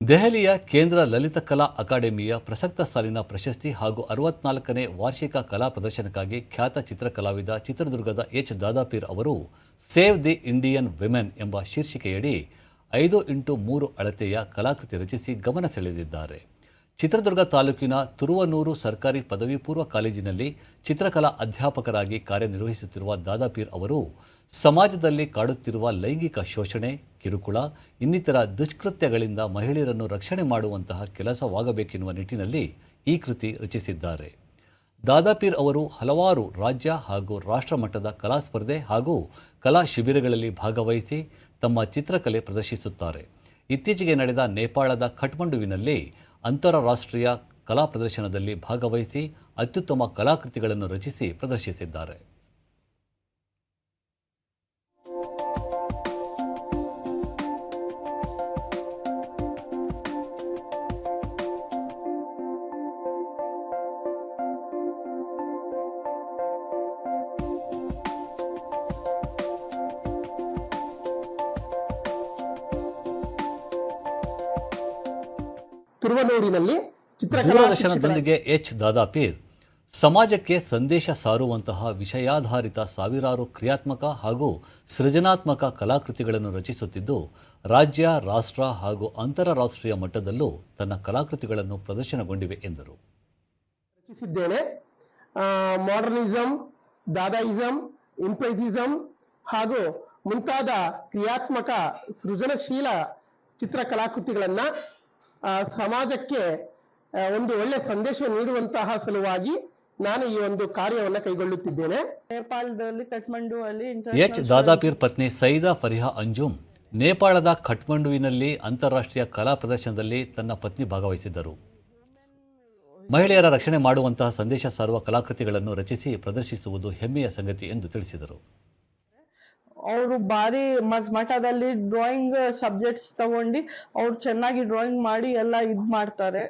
ದೆಹಲಿಯ ಕೇಂದ್ರ ಲಲಿತಕಲಾ ಅಕಾಡೆಮಿಯ ಪ್ರಸಕ್ತ ಸಾಲಿನ ಪ್ರಶಸ್ತಿ ಹಾಗೂ ಅರವತ್ನಾಲ್ಕನೇ ವಾರ್ಷಿಕ ಕಲಾ ಪ್ರದರ್ಶನಕ್ಕಾಗಿ ಖ್ಯಾತ ಚಿತ್ರಕಲಾವಿದ ಚಿತ್ರದುರ್ಗದ ಎಚ್ ದಾದಾಪೀರ್ ಅವರು ಸೇವ್ ದಿ ಇಂಡಿಯನ್ ವಿಮೆನ್ ಎಂಬ ಶೀರ್ಷಿಕೆಯಡಿ ಐದು ಇಂಟು ಮೂರು ಅಳತೆಯ ಕಲಾಕೃತಿ ರಚಿಸಿ ಗಮನ ಸೆಳೆದಿದ್ದಾರೆ. ಚಿತ್ರದುರ್ಗ ತಾಲೂಕಿನ ತುರುವನೂರು ಸರ್ಕಾರಿ ಪದವಿ ಪೂರ್ವ ಕಾಲೇಜಿನಲ್ಲಿ ಚಿತ್ರಕಲಾ ಅಧ್ಯಾಪಕರಾಗಿ ಕಾರ್ಯನಿರ್ವಹಿಸುತ್ತಿರುವ ದಾದಾಪೀರ್ ಅವರು ಸಮಾಜದಲ್ಲಿ ಕಾಡುತ್ತಿರುವ ಲೈಂಗಿಕ ಶೋಷಣೆ ಕಿರುಕುಳ, ಇನ್ನಿತರ ದುಷ್ಕೃತ್ಯಗಳಿಂದ ಮಹಿಳೆಯರನ್ನು ರಕ್ಷಣೆ ಮಾಡುವಂತಹ ಕೆಲಸವಾಗಬೇಕೆನ್ನುವ ನಿಟ್ಟಿನಲ್ಲಿ ಈ ಕೃತಿ ರಚಿಸಿದ್ದಾರೆ. ದಾದಾಪೀರ್ ಅವರು ಹಲವಾರು ರಾಜ್ಯ ಹಾಗೂ ರಾಷ್ಟ್ರಮಟ್ಟದ ಕಲಾ ಸ್ಪರ್ಧೆ ಹಾಗೂ ಕಲಾ ಶಿಬಿರಗಳಲ್ಲಿ ಭಾಗವಹಿಸಿ ತಮ್ಮ ಚಿತ್ರಕಲೆ ಪ್ರದರ್ಶಿಸುತ್ತಾರೆ. ಇತ್ತೀಚೆಗೆ ನಡೆದ ನೇಪಾಳದ ಕಠ್ಮಂಡುವಿನಲ್ಲಿ ಅಂತಾರಾಷ್ಟ್ರೀಯ ಕಲಾ ಪ್ರದರ್ಶನದಲ್ಲಿ ಭಾಗವಹಿಸಿ ಅತ್ಯುತ್ತಮ ಕಲಾಕೃತಿಗಳನ್ನು ರಚಿಸಿ ಪ್ರದರ್ಶಿಸಿದ್ದಾರೆ. ತುರುವನೂರಿನಲ್ಲಿ ದೂರದರ್ಶನದೊಂದಿಗೆ ಎಚ್ ದಾದಾಪೀರ್ ಸಮಾಜಕ್ಕೆ ಸಂದೇಶ ಸಾರುವಂತಹ ವಿಷಯಾಧಾರಿತ ಸಾವಿರಾರು ಕ್ರಿಯಾತ್ಮಕ ಹಾಗೂ ಸೃಜನಾತ್ಮಕ ಕಲಾಕೃತಿಗಳನ್ನು ರಚಿಸುತ್ತಿದ್ದು ರಾಜ್ಯ ರಾಷ್ಟ್ರ ಹಾಗೂ ಅಂತಾರಾಷ್ಟ್ರೀಯ ಮಟ್ಟದಲ್ಲೂ ತನ್ನ ಕಲಾಕೃತಿಗಳನ್ನು ಪ್ರದರ್ಶನಗೊಂಡಿವೆ ಎಂದರು. ರಚಿಸಿದ್ದೇನೆ. ಮಾಡರ್ನಿಸಂ ದಾದಾಯಿಸಂ ಇಂಪ್ರೆಸಿಸಂ ಹಾಗೂ ಮುಂತಾದ ಕ್ರಿಯಾತ್ಮಕ ಸೃಜನಶೀಲ ಚಿತ್ರಕಲಾಕೃತಿಗಳನ್ನ ಸಮಾಜಕ್ಕೆ ಒಂದು ಒಳ್ಳೆ ಸಂದೇಶ ನೀಡುವಂತಹ ಸಲುವಾಗಿ ನಾನು ಈ ಒಂದು ಕಾರ್ಯವನ್ನು ಕೈಗೊಳ್ಳುತ್ತಿದ್ದೇನೆ. ನೇಪಾಳದಲ್ಲಿ ಕಠ್ಮಂಡು ಅಲ್ಲಿ ಎಚ್. ದಾದಾಪೀರ್ ಪತ್ನಿ ಸೈದಾ ಫರಿಹಾ ಅಂಜುಮ್ ನೇಪಾಳದ ಕಠ್ಮಂಡುವಿನಲ್ಲಿ ಅಂತಾರಾಷ್ಟ್ರೀಯ ಕಲಾ ಪ್ರದರ್ಶನದಲ್ಲಿ ತನ್ನ ಪತ್ನಿ ಭಾಗವಹಿಸಿದ್ದರು. ಮಹಿಳೆಯರ ರಕ್ಷಣೆ ಮಾಡುವಂತಹ ಸಂದೇಶ ಸಾರುವ ಕಲಾಕೃತಿಗಳನ್ನು ರಚಿಸಿ ಪ್ರದರ್ಶಿಸುವುದು ಹೆಮ್ಮೆಯ ಸಂಗತಿ ಎಂದು ತಿಳಿಸಿದರು. ಅವರು ಭಾರಿ ಮಠದಲ್ಲಿ ಡ್ರಾಯಿಂಗ್ ಸಬ್ಜೆಕ್ಟ್ಸ್ ತಗೊಂಡು ಅವ್ರು ಚೆನ್ನಾಗಿ ಡ್ರಾಯಿಂಗ್ ಮಾಡಿ ಎಲ್ಲ ಇದ್ ಮಾಡ್ತಾರೆ.